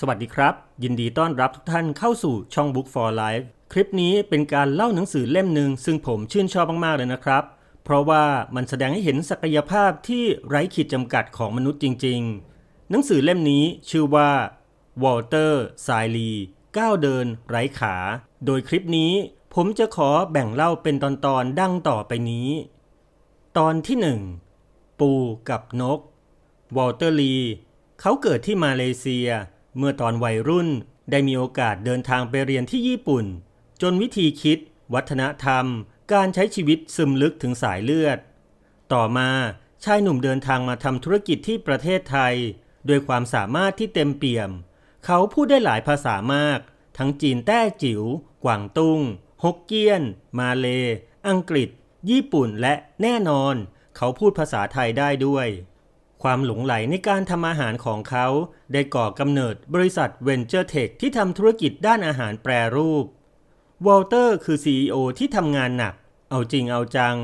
สวัสดีครับ ยินดีต้อนรับทุกท่านเข้าสู่ช่อง Book for Life คลิปนี้เป็นการเล่าหนังสือเล่มหนึ่งซึ่งผมชื่นชอบมากๆเลยนะครับ เพราะว่ามันแสดงให้เห็นศักยภาพที่ไร้ขีดจำกัดของมนุษย์จริง ๆ หนังสือเล่มนี้ชื่อว่าวอลเตอร์ไซลีก้าวเดิน ไร้ขา โดยคลิปนี้ผมจะขอแบ่งเล่าเป็นตอนๆดังต่อไปนี้ ตอนที่หนึ่งปูกับนกวอลเตอร์ลีเขาเกิดที่มาเลเซีย เมื่อตอนวัยรุ่นได้มีโอกาสเดินทางไปเรียนที่ญี่ปุ่น จนวิธีคิด วัฒนธรรม การใช้ชีวิตซึมลึกถึงสายเลือด ต่อมาชายหนุ่มเดินทางมาทำธุรกิจที่ประเทศไทย ด้วยความสามารถที่เต็มเปี่ยม เขาพูดได้หลายภาษามาก ทั้งจีนแต้จิ๋ว กวางตุ้งฮกเกี้ยน มาเล อังกฤษ ญี่ปุ่นและแน่นอน เขาพูดภาษาไทยได้ด้วย ความหลงไหลในการทำอาหารของเขา ได้ก่อกำเนิดบริษัท Venture Tech ที่ทำธุรกิจด้านอาหารแปรรูป วอลเตอร์คือ CEO ที่ทำงานหนัก เอาจริงเอาจัง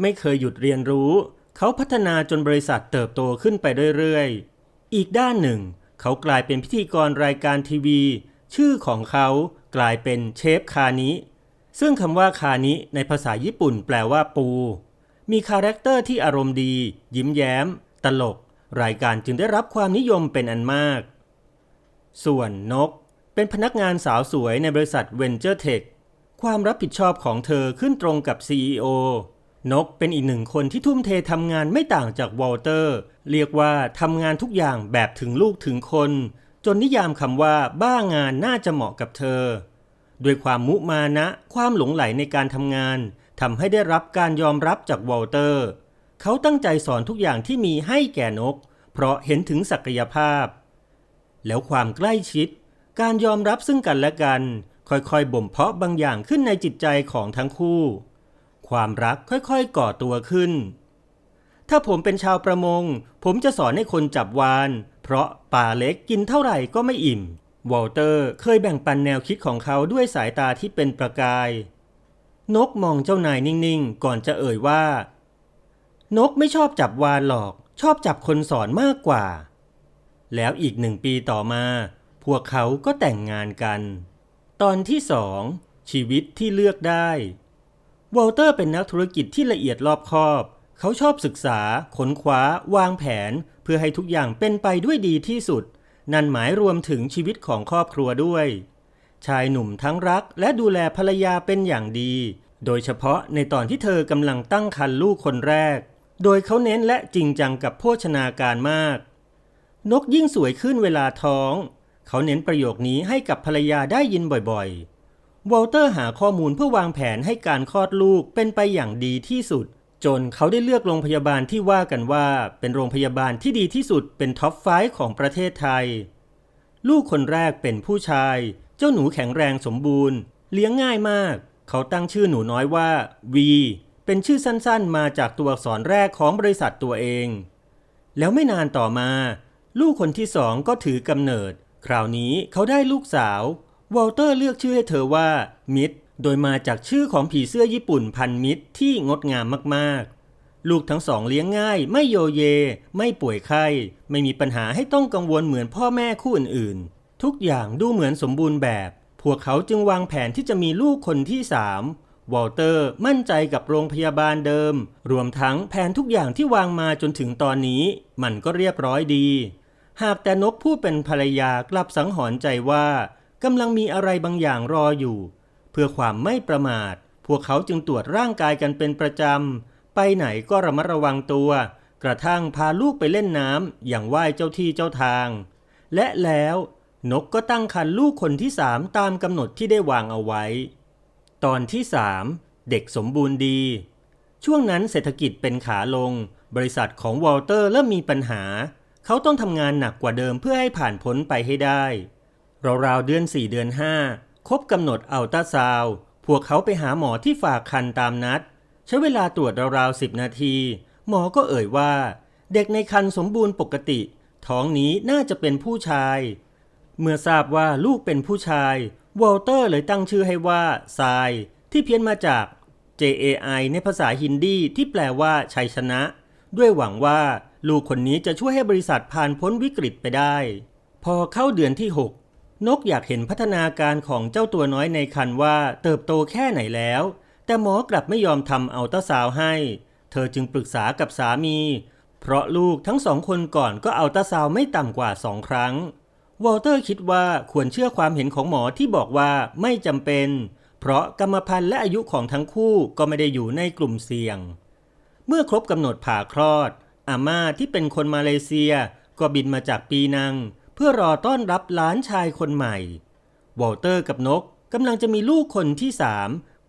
ไม่เคยหยุดเรียนรู้ เขาพัฒนาจนบริษัทเติบโตขึ้นไปเรื่อยๆ อีกด้านหนึ่ง เขากลายเป็นพิธีกรรายการทีวี ชื่อของเขากลายเป็นเชฟคานิ ซึ่งคำว่าคานิในภาษาญี่ปุ่นแปลว่าปู มีคาแรคเตอร์ที่อารมณ์ดี ยิ้มแย้ม ตลก รายการจึงได้รับความนิยมเป็นอันมาก ส่วนนก เป็นพนักงานสาวสวยในบริษัท Venture Tech ความรับผิดชอบของเธอขึ้นตรงกับ CEO นกเป็นอีกหนึ่งคนที่ทุ่มเททำงานไม่ต่างจากวอลเตอร์ เรียกว่าทำงานทุกอย่างแบบถึงลูกถึงคน จนนิยามคำว่าบ้างานน่าจะเหมาะกับเธอ ด้วยความมุมานะ ความหลงไหลในการทำงานทำให้ได้รับการยอมรับจากวอลเตอร์ เขาตั้งใจสอนทุกอย่างที่มีให้แก่นก เพราะเห็นถึงศักยภาพ แล้วความใกล้ชิด การยอมรับซึ่งกันและกัน ค่อยๆบ่มเพาะบางอย่างขึ้นในจิตใจของทั้งคู่ ความรักค่อยๆก่อตัวขึ้น ถ้าผมเป็นชาวประมง ผมจะสอนให้คนจับวาน เพราะป่าเล็กกินเท่าไหร่ก็ไม่อิ่มวอลเตอร์เคยแบ่งปันแนวคิดของเขาด้วยสายตาที่เป็นประกาย นกมองเจ้านายนิ่งๆ ก่อนจะเอ่ยว่า นกไม่ชอบจับวานหรอก ชอบจับคนสอนมากกว่า แล้วอีกหนึ่งปีต่อมา พวกเขาก็แต่งงานกัน ตอนที่สองชีวิตที่เลือกได้วอลเตอร์เป็นนักธุรกิจที่ละเอียดรอบคอบ เขาชอบศึกษาค้นคว้า วางแผน เพื่อให้ทุกอย่างเป็นไปด้วยดีที่สุด นั่นหมายรวมถึงชีวิตของครอบครัวด้วย ชายหนุ่มทั้งรักและดูแลภรรยาเป็นอย่างดี โดยเฉพาะในตอนที่เธอกำลังตั้งครรภ์ลูกคนแรก โดยเขาเน้นและจริงจังกับโภชนาการมาก นกยิ่งสวยขึ้นเวลาท้อง เขาเน้นประโยคนี้ให้กับภรรยาได้ยินบ่อยๆ วอลเตอร์หาข้อมูลเพื่อวางแผนให้การคลอดลูกเป็นไปอย่างดีที่สุด จนเขาได้เลือกโรงพยาบาลที่ว่ากันว่า เป็นโรงพยาบาลที่ดีที่สุดเป็นท็อปไฟของประเทศไทย ลูกคนแรกเป็นผู้ชาย เจ้าหนูแข็งแรงสมบูรณ์ เลี้ยงง่ายมาก เขาตั้งชื่อหนูน้อยว่า V เป็นชื่อสั้นๆ มาจากตัวอักษรแรกของบริษัทตัวเอง แล้วไม่นานต่อมา ลูกคนที่สองก็ถือกำเนิด คราวนี้เขาได้ลูกสาววอลเตอร์เลือกชื่อให้เธอว่ามิดโดยมาจากชื่อของผีเสื้อญี่ปุ่นพันมิดที่งดงามมากๆ ลูกทั้งสองเลี้ยงง่าย ไม่โยเย ไม่ป่วยไข้ ไม่มีปัญหาให้ต้องกังวลเหมือนพ่อแม่คู่อื่นๆ ทุกอย่างดูเหมือนสมบูรณ์แบบ พวกเขาจึงวางแผนที่จะมีลูกคนที่สาม วอลเตอร์มั่นใจกับโรงพยาบาลเดิม รวมทั้งแผนทุกอย่างที่วางมาจนถึงตอนนี้มันก็เรียบร้อยดี หากแต่นกผู้เป็นภรรยากลับสังหรณ์ใจว่ากำลังมีอะไรบางอย่างรออยู่ เพื่อความไม่ประมาท พวกเขาจึงตรวจร่างกายกันเป็นประจำ ไปไหนก็ระมัดระวังตัว กระทั่งพาลูกไปเล่นน้ำอย่างไหว้เจ้าที่เจ้าทาง และแล้วนกก็ตั้งครรภ์ลูกคนที่สามตามกำหนดที่ได้วางเอาไว้ ตอนที่สามเด็กสมบูรณ์ดี ช่วงนั้นเศรษฐกิจเป็นขาลง บริษัทของวอลเตอร์เริ่มมีปัญหา เขาต้องทำงานหนักกว่าเดิมเพื่อให้ผ่านพ้นไปให้ได้ ราวๆเดือน 4 เดือน 5 ครบกำหนดอัลตราซาวพวกเขาไปหาหมอที่ฝากคันตามนัด ใช้เวลาตรวจราวๆ 10 นาที หมอก็เอ่ยว่า เด็กในคันสมบูรณ์ปกติ ท้องนี้น่าจะเป็นผู้ชาย เมื่อทราบว่าลูกเป็นผู้ชาย วอลเตอร์เลยตั้งชื่อให้ว่าทรายที่เพี้ยนมาจาก JAI ในภาษาฮินดีที่แปลว่าชัยชนะ ด้วยหวังว่าลูกคนนี้จะช่วยให้บริษัทผ่านพ้นวิกฤตไปได้ พอเข้าเดือนที่ 6 นกอยากเห็นพัฒนาการของเจ้าตัวน้อยในครรภ์ว่าเติบโตแค่ไหนแล้ว แต่หมอกลับไม่ยอมทำอัลตราซาวให้ เธอจึงปรึกษากับสามี เพราะลูกทั้งสองคนก่อนก็อัลตราซาวไม่ต่ำกว่าสองครั้ง วอลเตอร์คิดว่าควรเชื่อความเห็นของหมอที่บอกว่าไม่จำเป็น เพราะกรรมพันธุ์และอายุของทั้งคู่ก็ไม่ได้อยู่ในกลุ่มเสี่ยง เมื่อครบกำหนดผ่าคลอด อาม่าที่เป็นคนมาเลเซียก็บินมาจากปีนัง เพื่อรอต้อนรับหลานชายคนใหม่ วอลเตอร์กับนกกำลังจะมีลูกคนที่สาม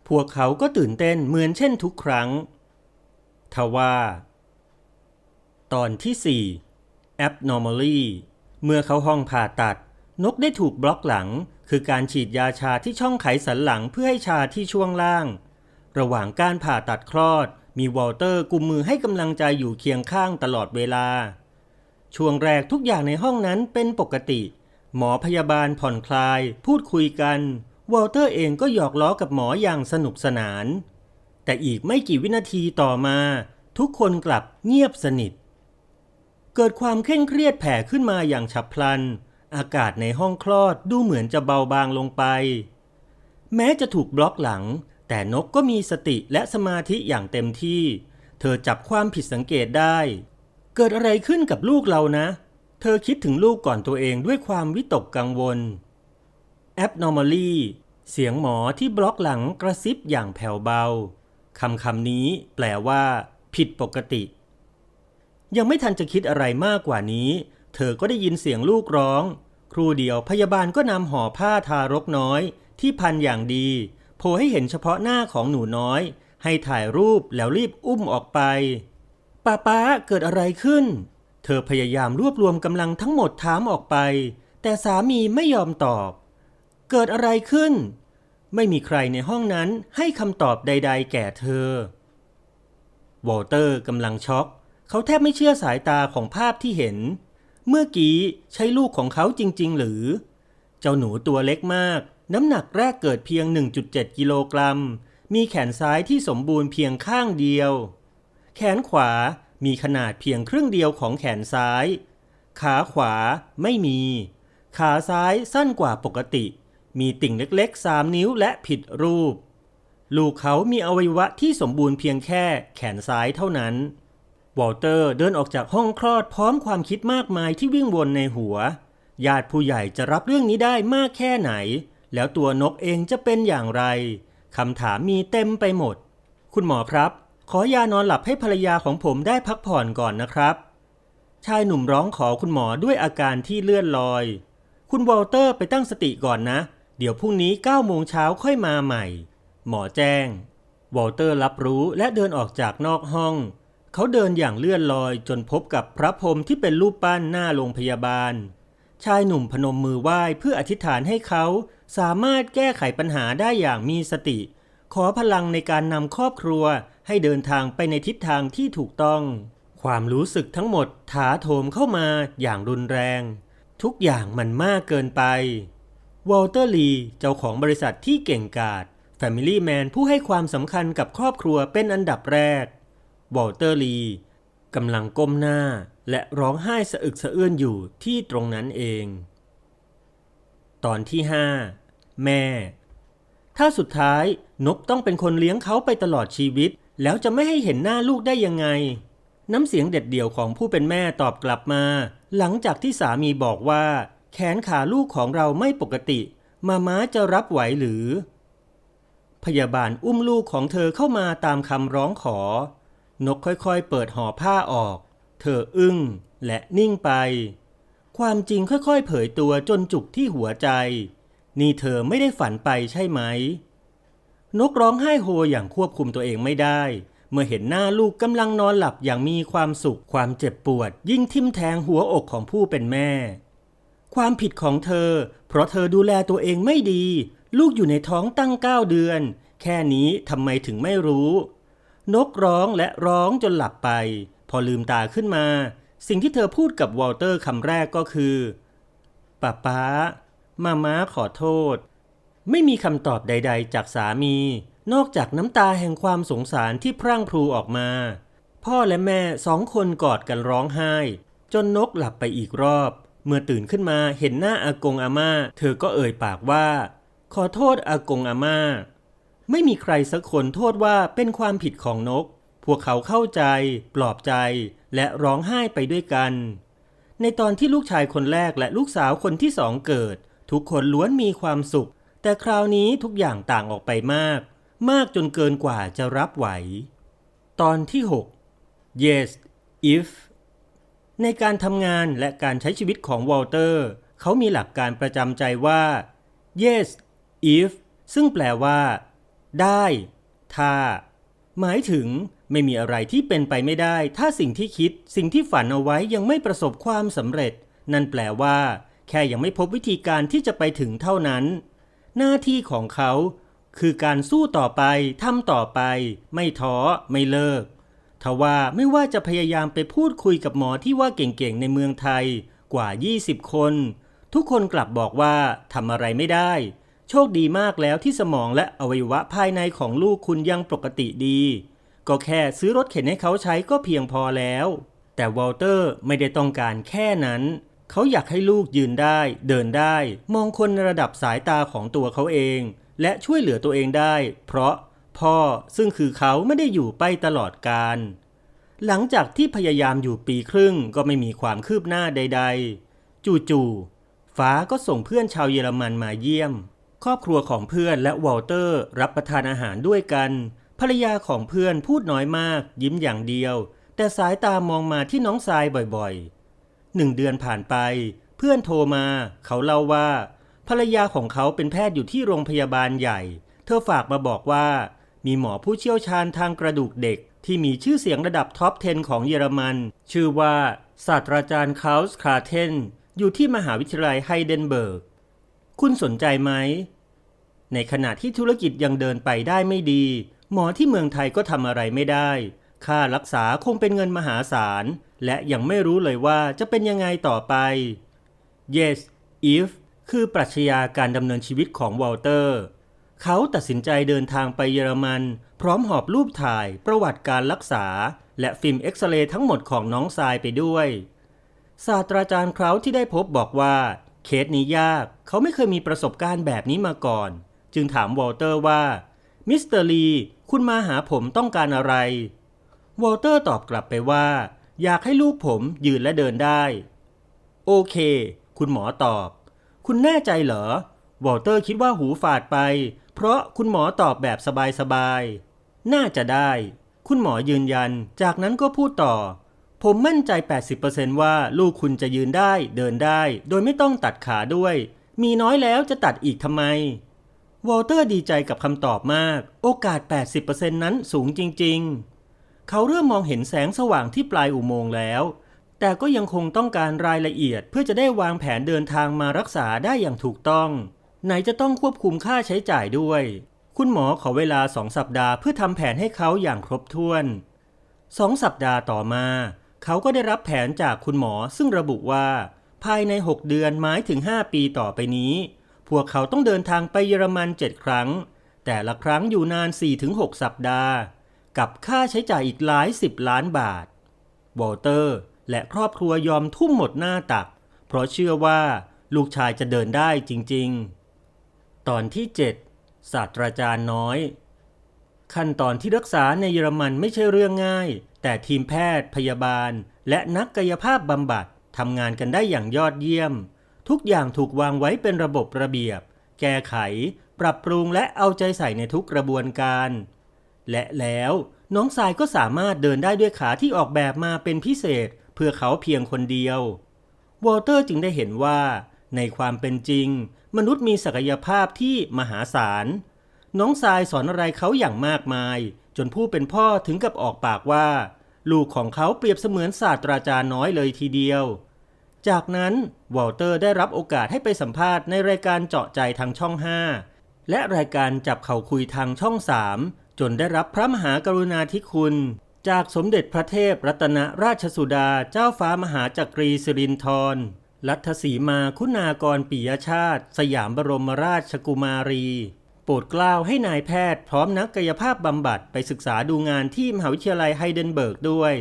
พวกเขาก็ตื่นเต้นเหมือนเช่นทุกครั้ง ทว่า ตอนที่ 4 abnormally เมื่อเขาห้องผ่าตัด นกได้ถูกบล็อกหลัง คือการฉีดยาชาที่ช่องไขสันหลังเพื่อให้ชาที่ช่วงล่าง ระหว่างการผ่าตัดคลอด มีวอลเตอร์กุมมือให้กำลังใจอยู่เคียงข้างตลอดเวลา ช่วงแรกทุกอย่างในห้องนั้นเป็นปกติ หมอพยาบาลผ่อนคลาย พูดคุยกัน วอลเตอร์เองก็หยอกล้อกับหมออย่างสนุกสนาน แต่อีกไม่กี่วินาทีต่อมา ทุกคนกลับเงียบสนิท เกิดความเคร่งเครียดแผ่ขึ้นมาอย่างฉับพลัน อากาศในห้องคลอดดูเหมือนจะเบาบางลงไป แม้จะถูกบล็อกหลัง แต่นกก็มีสติและสมาธิอย่างเต็มที่ เธอจับความผิดสังเกตได้ เกิดอะไรขึ้นกับลูกเรานะ เธอคิดถึงลูกก่อนตัวเองด้วยความวิตกกังวล abnormally เสียงหมอที่บล็อกหลังกระซิบอย่างแผ่วเบา คำคำนี้แปลว่า ผิดปกติ ยังไม่ทันจะคิดอะไรมากกว่านี้ เธอก็ได้ยินเสียงลูกร้อง ครูเดียวพยาบาลก็นำห่อผ้าทารกน้อย ที่พันอย่างดีโผล่ให้เห็นเฉพาะหน้าของหนูน้อย ให้ถ่ายรูปแล้วรีบอุ้มออกไปป้าป้าเกิดอะไรขึ้น เธอพยายามรวบรวมกำลังทั้งหมดถามออกไป แต่สามีไม่ยอมตอบ เกิดอะไรขึ้น ไม่มีใครในห้องนั้นให้คำตอบใด ๆ แก่เธอวอลเตอร์กำลังช็อก เขาแทบไม่เชื่อสายตาของภาพที่เห็น เมื่อกี้ใช่ลูกของเขาจริง ๆ หรือ เจ้าหนูตัวเล็กมาก น้ำหนักแรกเกิดเพียง 1.7 กิโลกรัม มีแขนซ้ายที่สมบูรณ์เพียงข้างเดียว แขนขวามีขนาดเพียงครึ่งเดียวของแขนซ้าย ขาขวาไม่มี ขาซ้ายสั้นกว่าปกติ มีติ่งเล็กๆ 3 นิ้วและผิดรูป ลูกเขามีอวัยวะที่สมบูรณ์เพียงแค่แขนซ้ายเท่านั้น วอลเตอร์เดินออกจากห้องคลอดพร้อมความคิดมากมายที่วิ่งวนในหัว ญาติผู้ใหญ่จะรับเรื่องนี้ได้มากแค่ไหน แล้วตัวนกเองจะเป็นอย่างไรคำถามมีเต็มไปหมด คุณหมอครับ ขอยานอนหลับให้ภรรยาของผมได้พักผ่อนก่อนนะครับ ชายหนุ่มร้องขอคุณหมอด้วยอาการที่เลื่อนลอย คุณวอลเตอร์ไปตั้งสติก่อนนะ เดี๋ยวพรุ่งนี้9โมงเช้าค่อยมาใหม่ หมอแจ้ง วอลเตอร์รับรู้และเดินออกจากนอกห้อง เขาเดินอย่างเลื่อนลอยจนพบกับพระพรหมที่เป็นรูปปั้นหน้าโรงพยาบาล ชายหนุ่มพนมมือไหว้เพื่ออธิษฐานให้เขาสามารถแก้ไขปัญหาได้อย่างมีสติ ขอพลังในการนำครอบครัวให้เดินทางไปในทิศทางที่ถูกต้อง ความรู้สึกทั้งหมดถาโถมเข้ามาอย่างรุนแรง ทุกอย่างมันมากเกินไปวอลเตอร์ลีเจ้าของบริษัทที่เก่งกาจ Family Man ผู้ให้ความสำคัญกับครอบครัวเป็นอันดับแรก วอลเตอร์ลีกำลังก้มหน้าและร้องไห้สะอึกสะเอื้อนอยู่ที่ตรงนั้นเอง ตอนที่ 5 แม่ ถ้าสุดท้ายนบต้องเป็นคนเลี้ยงเขาไปตลอดชีวิต แล้วจะไม่ให้เห็นหน้าลูกได้ยังไง น้ำเสียงเด็ดเดี่ยวของผู้เป็นแม่ตอบกลับมา หลังจากที่สามีบอกว่า แขนขาลูกของเราไม่ปกติ มาม้าจะรับไหวหรือ พยาบาลอุ้มลูกของเธอเข้ามาตามคำร้องขอ นกค่อยๆเปิดห่อผ้าออก เธออึ้งและนิ่งไป ความจริงค่อยๆ เผยตัวจนจุกที่หัวใจ นี่เธอไม่ได้ฝันไปใช่ไหม นกร้องไห้โฮอย่างควบคุมตัวเองไม่ได้ เมื่อเห็นหน้าลูกกำลังนอนหลับอย่างมีความสุข ความเจ็บปวด ยิ่งทิ่มแทงหัวอกของผู้เป็นแม่ ความผิดของเธอ เพราะเธอดูแลตัวเองไม่ดี ลูกอยู่ในท้องตั้งเก้าเดือน แค่นี้ทำไมถึงไม่รู้ นกร้องและร้องจนหลับไป พอลืมตาขึ้นมา สิ่งที่เธอพูดกับวอลเตอร์คำแรกก็คือป้าป๊ามาม้าขอโทษ ไม่มีคำตอบใด ๆ จากสามี นอกจากน้ำตาแห่งความสงสารที่พรั่งพรูออกมา พ่อและแม่สองคนกอดกันร้องไห้ จนนกหลับไปอีกรอบ เมื่อตื่นขึ้นมาเห็นหน้าอากงอาม่า เธอก็เอ่ยปากว่า ขอโทษอากงอาม่า ไม่มีใครสักคนโทษว่าเป็นความผิดของนก พวกเขาเข้าใจ ปลอบใจ และร้องไห้ไปด้วยกัน ในตอนที่ลูกชายคนแรกและลูกสาวคนที่สองเกิด ทุกคนล้วนมีความสุข แต่คราวนี้ทุกอย่างต่างออกไปมาก มากจนเกินกว่าจะรับไหว ตอนที่ 6 yes if ในการทำงานและการใช้ชีวิตของวอลเตอร์ เขามีหลักการประจำใจว่า yes if ซึ่งแปลว่า ได้ ถ้า หมายถึงไม่มีอะไรที่เป็นไปไม่ได้ ถ้าสิ่งที่คิด สิ่งที่ฝันเอาไว้ยังไม่ประสบความสำเร็จ นั่นแปลว่า แค่ยังไม่พบวิธีการที่จะไปถึงเท่านั้น หน้าที่ของเขา คือการสู้ต่อไปทำต่อไป ไม่ท้อไม่เลิกทว่าไม่ว่าจะพยายามไปพูดคุยกับหมอที่ว่าเก่งๆในเมืองไทยกว่า 20 คน ทุกคนกลับบอกว่าทำอะไรไม่ได้ โชคดีมากแล้วที่สมองและอวัยวะภายในของลูกคุณยังปกติดี ก็แค่ซื้อรถเข็นให้เขาใช้ก็เพียงพอแล้ว แต่วอลเตอร์ไม่ได้ต้องการแค่นั้น เขาอยากให้ลูกยืนได้ เดินได้ มองคนในระดับสายตาของตัวเขาเอง และช่วยเหลือตัวเองได้ เพราะพ่อซึ่งคือเขาไม่ได้อยู่ไปตลอดกาลหลังจากที่พยายามอยู่ปีครึ่งก็ไม่มีความคืบหน้าใด ๆ จู่ๆฟ้าก็ส่งเพื่อนชาวเยอรมันมาเยี่ยม ครอบครัวของเพื่อนและวอลเตอร์รับประทานอาหารด้วยกัน ภรรยาของเพื่อนพูดน้อยมาก ยิ้มอย่างเดียว แต่สายตามองมาที่น้องทรายบ่อยๆหนึ่งเดือนผ่านไป เพื่อนโทรมา เขาเล่าว่า ภรรยาของเขาเป็นแพทย์อยู่ที่โรงพยาบาลใหญ่ เธอฝากมาบอกว่า มีหมอผู้เชี่ยวชาญทางกระดูกเด็ก ที่มีชื่อเสียงระดับท็อป 10 ของเยอรมัน ชื่อว่าศาสตราจารย์คาลส์คาเทนอยู่ที่มหาวิทยาลัยไฮเดนเบิร์ก คุณสนใจไหม ในขณะที่ธุรกิจยังเดินไปได้ไม่ดี หมอที่เมืองไทยก็ทำอะไรไม่ได้ ค่ารักษาคงเป็นเงินมหาศาล และยังไม่รู้เลยว่าจะเป็นยังไงต่อไป yes if คือปรัชญาการดำเนินชีวิตของวอลเตอร์ เขาตัดสินใจเดินทางไปเยอรมัน พร้อมหอบรูปถ่ายประวัติการรักษา และฟิล์มเอ็กซเรย์ทั้งหมดของน้องทรายไปด้วย ศาสตราจารย์เคราที่ได้พบบอกว่า เคสนี้ยากเขาไม่เคยมีประสบการณ์แบบนี้มาก่อน จึงถามวอลเตอร์ว่ามิสเตอร์ลีคุณมาหาผมต้องการอะไรวอลเตอร์ตอบกลับไปว่า อยากให้ลูกผมยืนและเดินได้ โอเค คุณหมอตอบ คุณแน่ใจเหรอวอลเตอร์คิดว่าหูฝาดไป เพราะคุณหมอตอบแบบสบายๆ น่าจะได้ คุณหมอยืนยัน จากนั้นก็พูดต่อ ผมมั่นใจ 80%ว่าลูกคุณจะยืนได้เดินได้ โดยไม่ต้องตัดขาด้วย มีน้อยแล้วจะตัดอีกทำไม วอลเตอร์ดีใจกับคำตอบมาก โอกาส 80%นั้นสูงจริง ๆ เขาเริ่มมองเห็นแสงสว่างที่ปลายอุโมงค์แล้ว แต่ก็ยังคงต้องการรายละเอียดเพื่อจะได้วางแผนเดินทางมารักษาได้อย่างถูกต้อง ไหนจะต้องควบคุมค่าใช้จ่ายด้วย คุณหมอขอเวลาสองสัปดาห์เพื่อทำแผนให้เขาอย่างครบถ้วนสองสัปดาห์ต่อมา เขาก็ได้รับแผนจากคุณหมอซึ่งระบุว่า ภายใน 6 เดือนหมายถึง 5 ปีต่อไปนี้ พวกเขาต้องเดินทางไปเยอรมัน 7 ครั้ง แต่ละครั้งอยู่นาน 4-6 สัปดาห์ กับค่าใช้จ่ายอีกหลายสิบล้านบาทวอลเตอร์ และครอบครัวยอมทุ่มหมดหน้าตัก เพราะเชื่อว่าลูกชายจะเดินได้จริง ๆ ตอนที่ 7 ศาสตราจารย์น้อย ขั้นตอนที่รักษาในเยอรมันไม่ใช่เรื่องง่าย แต่ทีมแพทย์พยาบาล และนักกายภาพบำบัดทำงานกันได้อย่างยอดเยี่ยม ทุกอย่างถูกวางไว้เป็นระบบระเบียบ แก้ไข ปรับปรุงและเอาใจใส่ในทุกกระบวนการ และแล้วน้องทรายก็สามารถเดินได้ด้วยขาที่ออกแบบมาเป็นพิเศษ เพื่อเขาเพียงคนเดียววอลเตอร์จึงได้เห็นว่า ในความเป็นจริง มนุษย์มีศักยภาพที่มหาศาล น้องทรายสอนอะไรเขาอย่างมากมาย จนผู้เป็นพ่อถึงกับออกปากว่า ลูกของเขาเปรียบเสมือนศาสตราจารย์น้อยเลยทีเดียว จากนั้นวอลเตอร์ได้รับโอกาสให้ไปสัมภาษณ์ในรายการเจาะใจทางช่อง 5 และรายการจับเข่าคุยทางช่อง 3 จนได้รับพระมหากรุณาธิคุณ จากสมเด็จพระเทพรัตนราชสุดาเจ้าฟ้ามหาจักรีสิรินธรรัฐสีมาคุณากรปิยชาติ สยามบรมราชกุมารี โปรดกล้าวให้นายแพทย์พร้อมนักกายภาพบำบัดไปศึกษาดูงานที่มหาวิทยาลัยไฮเดนเบิร์กด้วย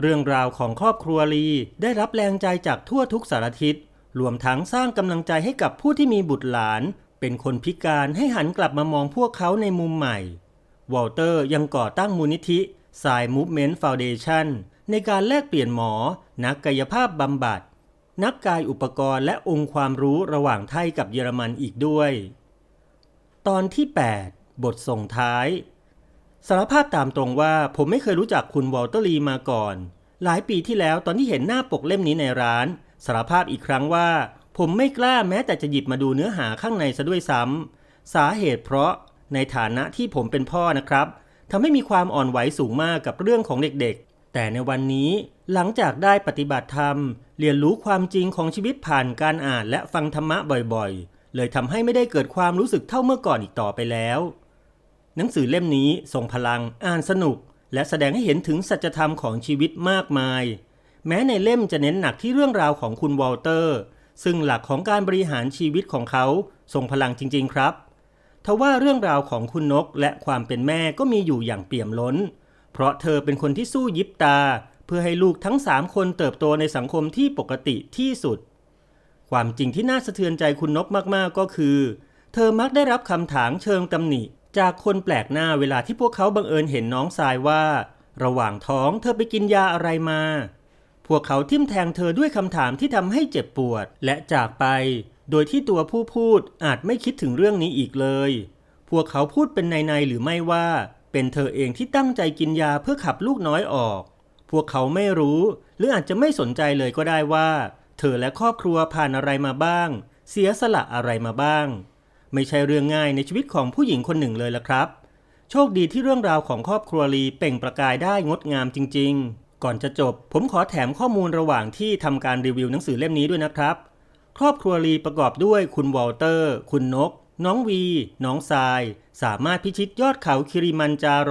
เรื่องราวของครอบครัวลีได้รับแรงใจจากทั่วทุกสารทิศรวมทั้งสร้างกำลังใจให้กับผู้ที่มีบุตรหลาน เป็นคนพิการให้หันกลับมามองพวกเขาในมุมใหม่ วอลเตอร์ยังก่อตั้งมูลนิธิสายมูฟเมนต์ฟาวเดชันในการแลกเปลี่ยนหมอ นักกายภาพบำบัด นักกายอุปกรณ์และองค์ความรู้ระหว่างไทยกับเยอรมันอีกด้วย ตอนที่ 8 บทส่งท้าย สารภาพตามตรงว่าผมไม่เคยรู้จักคุณวอลเตอร์ลีมาก่อน หลายปีที่แล้วตอนที่เห็นหน้าปกเล่มนี้ในร้าน สารภาพอีกครั้งว่า ผมไม่กล้าแม้แต่จะหยิบมาดูเนื้อหาข้างในซะด้วยซ้ำสาเหตุเพราะในฐานะที่ผมเป็นพ่อนะครับทำให้มีความอ่อนไหวสูงมากกับเรื่องของเด็กๆ แต่ในวันนี้หลังจากได้ปฏิบัติธรรม เรียนรู้ความจริงของชีวิตผ่านการอ่านและฟังธรรมะบ่อยๆ เลยทำให้ไม่ได้เกิดความรู้สึกเท่าเมื่อก่อนอีกต่อไปแล้ว หนังสือเล่มนี้ทรงพลังอ่านสนุก และแสดงให้เห็นถึงสัจธรรมของชีวิตมากมาย แม้ในเล่มจะเน้นหนักที่เรื่องราวของคุณวอลเตอร์ ซึ่งหลักของการบริหารชีวิตของเขาทรงพลังจริง ๆ ครับทว่าเรื่องราวของคุณนกและความเป็นแม่ก็มีอยู่อย่างเปี่ยมล้น เพราะเธอเป็นคนที่สู้ยิบตา เพื่อให้ลูกทั้งสามคนเติบโตในสังคมที่ปกติที่สุด ความจริงที่น่าสะเทือนใจคุณนกมากๆก็คือ เธอมักได้รับคำถามเชิงตำหนิ จากคนแปลกหน้าเวลาที่พวกเขาบังเอิญเห็นน้องทรายว่า ระหว่างท้องเธอไปกินยาอะไรมา พวกเขาทิ่มแทงเธอด้วยคำถามที่ทำให้เจ็บปวดและจากไป โดยที่ตัวผู้พูดอาจไม่คิดถึงเรื่องนี้อีกเลย พวกเขาพูดเป็นในๆหรือไม่ว่า เป็นเธอเองที่ตั้งใจกินยาเพื่อขับลูกน้อยออก พวกเขาไม่รู้ หรืออาจจะไม่สนใจเลยก็ได้ว่า เธอและครอบครัวผ่านอะไรมาบ้าง เสียสละอะไรมาบ้าง ไม่ใช่เรื่องง่ายในชีวิตของผู้หญิงคนหนึ่งเลยละครับ โชคดีที่เรื่องราวของครอบครัวลีเปล่งประกายได้งดงามจริง ๆ ก่อนจะจบ ผมขอแถมข้อมูลระหว่างที่ทำการรีวิวหนังสือเล่มนี้ด้วยนะครับ ครอบครัวลีประกอบด้วยคุณวอลเตอร์ คุณนก น้องวี น้องทราย สามารถพิชิตยอดเขาคิริมันจาโร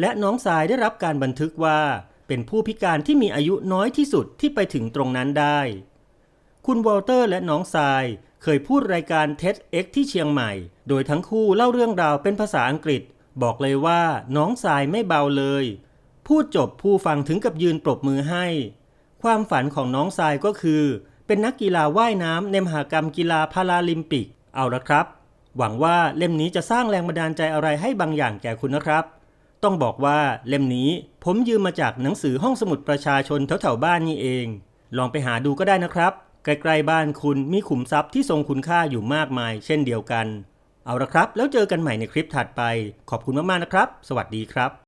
และน้องทรายได้รับการบันทึกว่า เป็นผู้พิการที่มีอายุน้อยที่สุดที่ไปถึงตรงนั้นได้ คุณวอลเตอร์และน้องทรายเคยพูดรายการ TEDx ที่เชียงใหม่ โดยทั้งคู่เล่าเรื่องราวเป็นภาษาอังกฤษ บอกเลยว่าน้องทรายไม่เบาเลย พูดจบผู้ฟังถึงกับยืนปรบมือให้ ความฝันของน้องทรายก็คือ เป็นนักกีฬาว่ายน้ำในมหากรรมกีฬาพาราลิมปิก เอาละครับ หวังว่าเล่มนี้จะสร้างแรงบันดาลใจอะไรให้บางอย่างแก่คุณนะครับ ต้องบอกว่าเล่มนี้ผมยืมมาจากหนังสือห้องสมุดประชาชนแถวๆบ้านนี่เอง ลองไปหาดูก็ได้นะครับ ใกล้ๆบ้านคุณมีขุมทรัพย์ที่ทรงคุณค่าอยู่มากมาย เช่นเดียวกัน เอาละครับ แล้วเจอกันใหม่ในคลิปถัดไป ขอบคุณมากๆนะครับ สวัสดีครับ